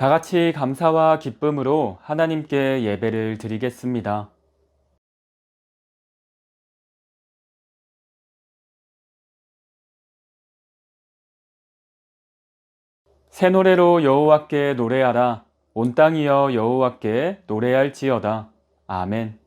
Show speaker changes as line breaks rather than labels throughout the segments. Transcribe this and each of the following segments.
다 같이 감사와 기쁨으로 하나님께 예배를 드리겠습니다. 새 노래로 여호와께 노래하라. 온 땅이여 여호와께 노래할지어다. 아멘.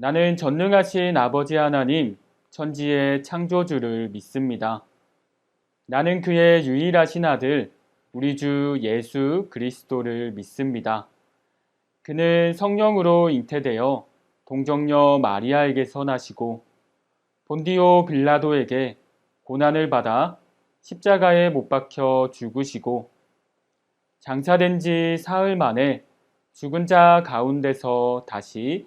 나는 전능하신 아버지 하나님, 천지의 창조주를 믿습니다. 나는 그의 유일하신 아들, 우리 주 예수 그리스도를 믿습니다. 그는 성령으로 잉태되어 동정녀 마리아에게서 나시고 본디오 빌라도에게 고난을 받아 십자가에 못 박혀 죽으시고 장사된 지 사흘 만에 죽은 자 가운데서 다시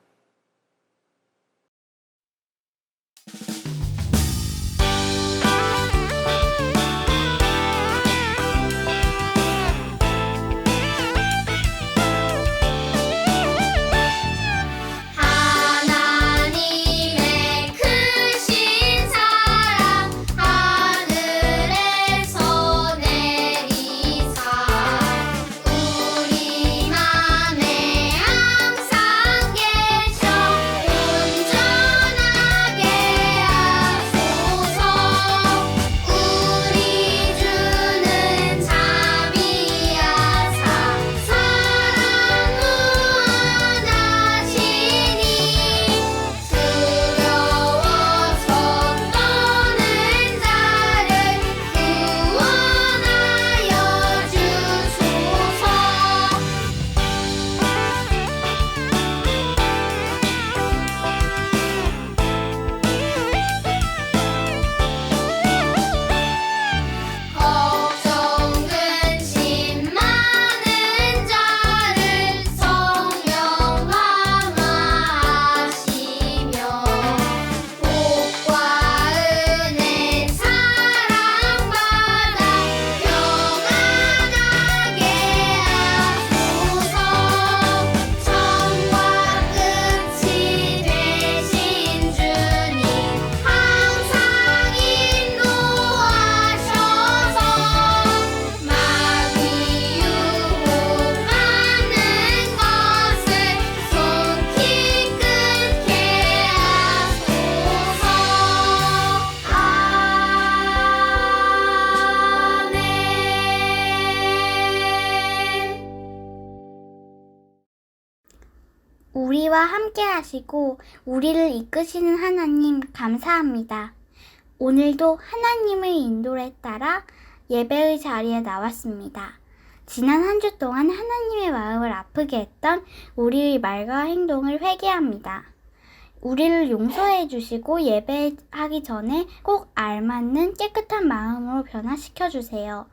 함께 하시고 우리를 이끄시는 하나님 감사합니다. 오늘도 하나님의 인도에 따라 예배의 자리에 나왔습니다. 지난 한 주 동안 하나님의 마음을 아프게 했던 우리의 말과 행동을 회개합니다. 우리를 용서해 주시고 예배하기 전에 꼭 알맞는 깨끗한 마음으로 변화시켜 주세요.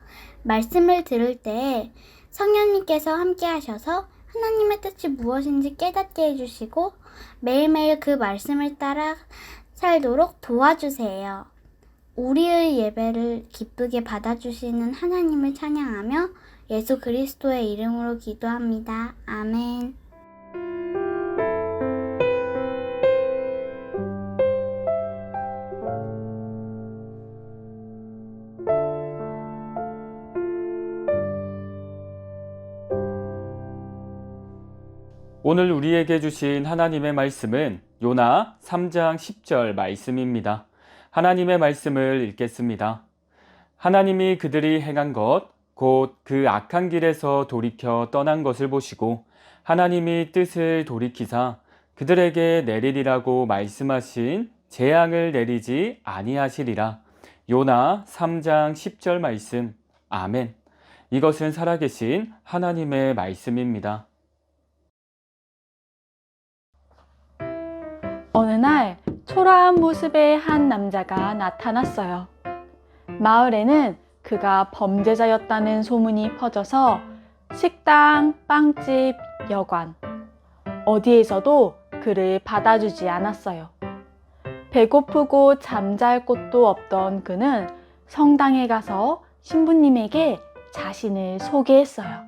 말씀을 들을 때 성령님께서 함께 하셔서 하나님의 뜻이 무엇인지 깨닫게 해주시고 매일매일 그 말씀을 따라 살도록 도와주세요. 우리의 예배를 기쁘게 받아주시는 하나님을 찬양하며 예수 그리스도의 이름으로 기도합니다. 아멘.
오늘 우리에게 주신 하나님의 말씀은 요나 3장 10절 말씀입니다. 하나님의 말씀을 읽겠습니다. 하나님이 그들이 행한 것, 곧 그 악한 길에서 돌이켜 떠난 것을 보시고 하나님이 뜻을 돌이키사 그들에게 내리리라고 말씀하신 재앙을 내리지 아니하시리라. 요나 3장 10절 말씀. 아멘. 이것은 살아계신 하나님의 말씀입니다.
어느 날 초라한 모습의 한 남자가 나타났어요. 마을에는 그가 범죄자였다는 소문이 퍼져서 식당, 빵집, 여관, 어디에서도 그를 받아주지 않았어요. 배고프고 잠잘 곳도 없던 그는 성당에 가서 신부님에게 자신을 소개했어요.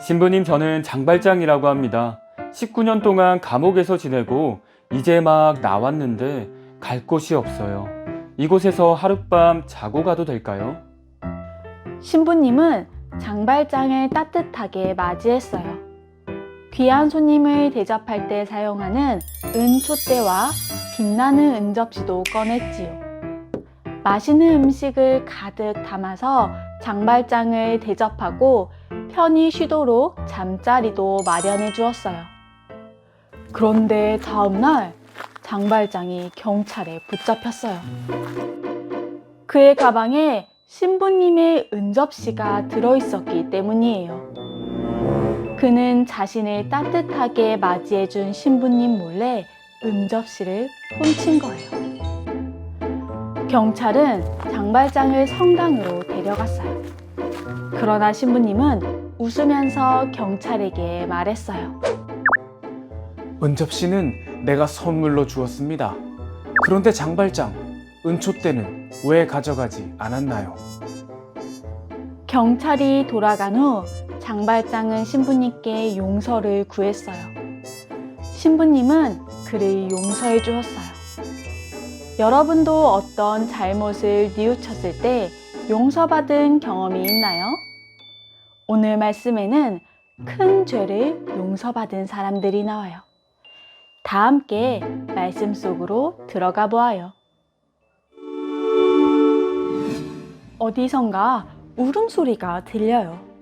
신부님, 저는 장발장이라고 합니다. 19년 동안 감옥에서 지내고 이제 막 나왔는데 갈 곳이 없어요. 이곳에서 하룻밤 자고 가도 될까요?
신부님은 장발장을 따뜻하게 맞이했어요. 귀한 손님을 대접할 때 사용하는 은촛대와 빛나는 은접시도 꺼냈지요. 맛있는 음식을 가득 담아서 장발장을 대접하고 편히 쉬도록 잠자리도 마련해 주었어요. 그런데 다음날 장발장이 경찰에 붙잡혔어요. 그의 가방에 신부님의 은접시가 들어있었기 때문이에요. 그는 자신을 따뜻하게 맞이해준 신부님 몰래 은접시를 훔친 거예요. 경찰은 장발장을 성당으로 데려갔어요. 그러나 신부님은 웃으면서 경찰에게 말했어요.
은접시는 내가 선물로 주었습니다. 그런데 장발장, 은초대는 왜 가져가지 않았나요?
경찰이 돌아간 후 장발장은 신부님께 용서를 구했어요. 신부님은 그를 용서해 주었어요. 여러분도 어떤 잘못을 뉘우쳤을 때 용서받은 경험이 있나요? 오늘 말씀에는 큰 죄를 용서받은 사람들이 나와요. 다 함께 말씀 속으로 들어가 보아요. 어디선가 울음소리가 들려요.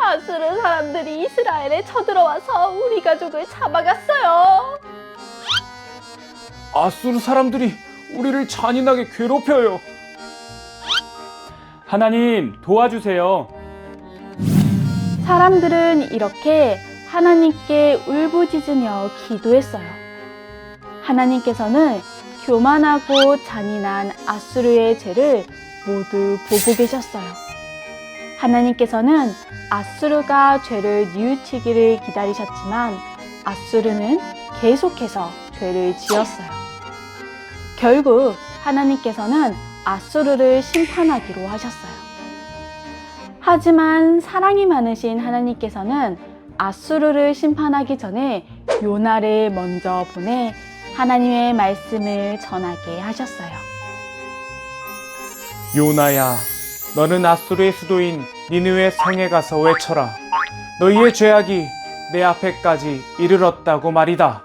아수르 사람들이 이스라엘에 쳐들어와서 우리 가족을 잡아갔어요.
아수르 사람들이 우리를 잔인하게 괴롭혀요.
하나님, 도와주세요.
사람들은 이렇게 하나님께 울부짖으며 기도했어요. 하나님께서는 교만하고 잔인한 아수르의 죄를 모두 보고 계셨어요. 하나님께서는 아수르가 죄를 뉘우치기를 기다리셨지만 아수르는 계속해서 죄를 지었어요. 결국 하나님께서는 아수르를 심판하기로 하셨어요. 하지만 사랑이 많으신 하나님께서는 아수르를 심판하기 전에 요나를 먼저 보내 하나님의 말씀을 전하게 하셨어요.
요나야, 너는 아수르의 수도인 니느웨 성에 가서 외쳐라. 너희의 죄악이 내 앞에까지 이르렀다고 말이다.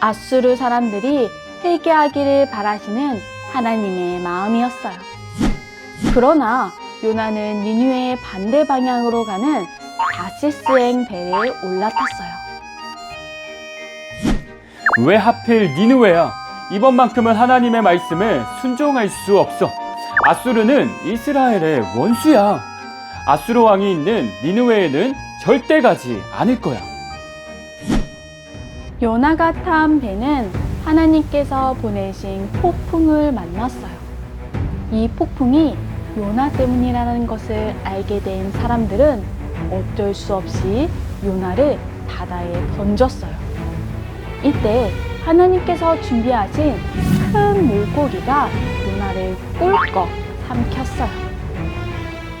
아수르 사람들이 회개하기를 바라시는 하나님의 마음이었어요. 그러나 요나는 니누의 반대 방향으로 가는 다시스행 배에 올라탔어요.
왜 하필 니느웨야? 이번만큼은 하나님의 말씀에 순종할 수 없어. 아수르는 이스라엘의 원수야. 아수르 왕이 있는 니느웨에는 절대 가지 않을 거야.
요나가 탄 배는 하나님께서 보내신 폭풍을 만났어요. 이 폭풍이 요나 때문이라는 것을 알게 된 사람들은 어쩔 수 없이 요나를 바다에 던졌어요. 이때 하나님께서 준비하신 큰 물고기가 요나를 꿀꺽 삼켰어요.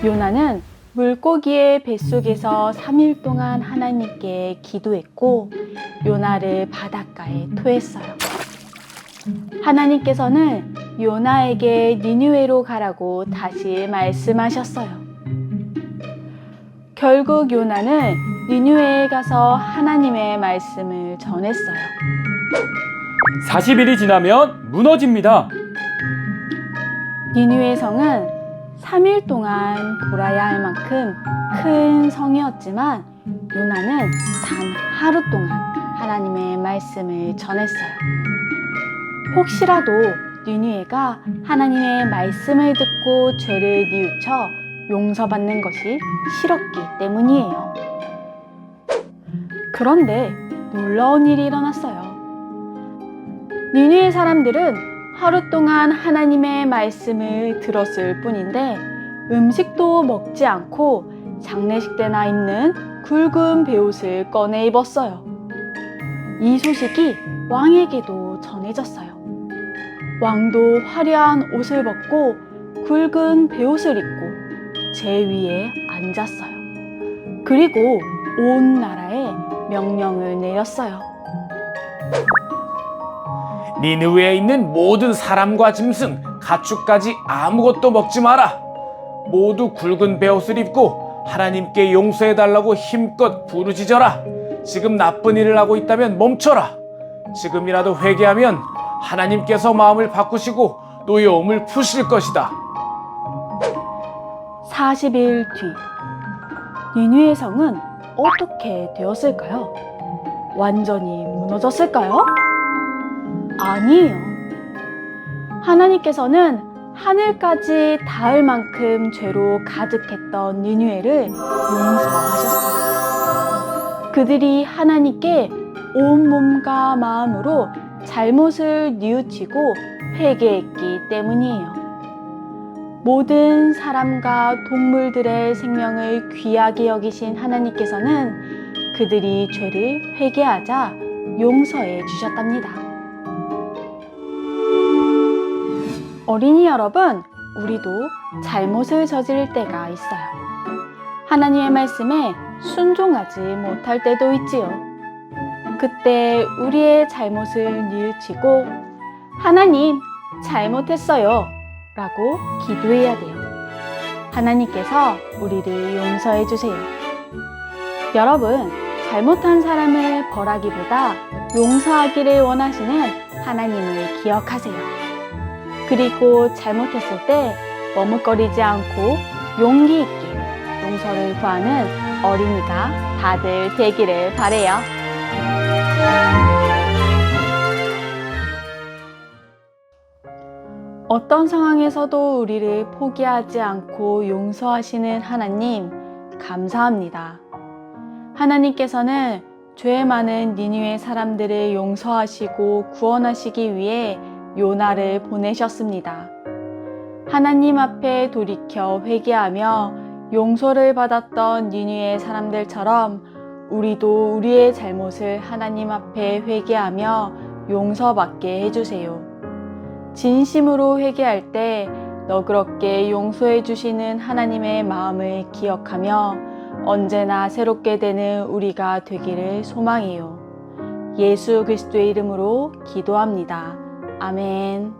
요나는 물고기의 뱃속에서 3일 동안 하나님께 기도했고 요나를 바닷가에 토했어요. 하나님께서는 요나에게 니누에로 가라고 다시 말씀하셨어요. 결국 요나는 니누에에 가서 하나님의 말씀을 전했어요.
40일이 지나면 무너집니다.
니누의 성은 3일 동안 돌아야 할 만큼 큰 성이었지만 요나는 단 하루 동안 하나님의 말씀을 전했어요. 혹시라도 니누에가 하나님의 말씀을 듣고 죄를 뉘우쳐 용서받는 것이 싫었기 때문이에요. 그런데 놀라운 일이 일어났어요. 니누의 사람들은 하루 동안 하나님의 말씀을 들었을 뿐인데 음식도 먹지 않고 장례식 때나 입는 굵은 베옷을 꺼내 입었어요. 이 소식이 왕에게도 전해졌어요. 왕도 화려한 옷을 벗고 굵은 베옷을 입고 제 위에 앉았어요. 그리고 온 나라에 명령을 내렸어요.
니느웨에 있는 모든 사람과 짐승, 가축까지 아무것도 먹지 마라. 모두 굵은 베옷을 입고 하나님께 용서해 달라고 힘껏 부르짖어라. 지금 나쁜 일을 하고 있다면 멈춰라. 지금이라도 회개하면 하나님께서 마음을 바꾸시고 노여움을 푸실 것이다.
40일 뒤 니누의 성은 어떻게 되었을까요? 완전히 무너졌을까요? 아니에요. 하나님께서는 하늘까지 닿을 만큼 죄로 가득했던 니누에를 용서하셨어요. 그들이 하나님께 온 몸과 마음으로 잘못을 뉘우치고 회개했기 때문이에요. 모든 사람과 동물들의 생명을 귀하게 여기신 하나님께서는 그들이 죄를 회개하자 용서해 주셨답니다. 어린이 여러분, 우리도 잘못을 저지를 때가 있어요. 하나님의 말씀에 순종하지 못할 때도 있지요. 그때 우리의 잘못을 뉘우치고 하나님, 잘못했어요. 라고 기도해야 돼요. 하나님께서 우리를 용서해 주세요. 여러분, 잘못한 사람을 벌하기보다 용서하기를 원하시는 하나님을 기억하세요. 그리고 잘못했을 때 머뭇거리지 않고 용기 있게 용서를 구하는 어린이가 다들 되기를 바래요. 어떤 상황에서도 우리를 포기하지 않고 용서하시는 하나님, 감사합니다. 하나님께서는 죄 많은 니누의 사람들을 용서하시고 구원하시기 위해 요나를 보내셨습니다. 하나님 앞에 돌이켜 회개하며 용서를 받았던 니누의 사람들처럼 우리도 우리의 잘못을 하나님 앞에 회개하며 용서받게 해주세요. 진심으로 회개할 때 너그럽게 용서해 주시는 하나님의 마음을 기억하며 언제나 새롭게 되는 우리가 되기를 소망해요. 예수 그리스도의 이름으로 기도합니다. 아멘.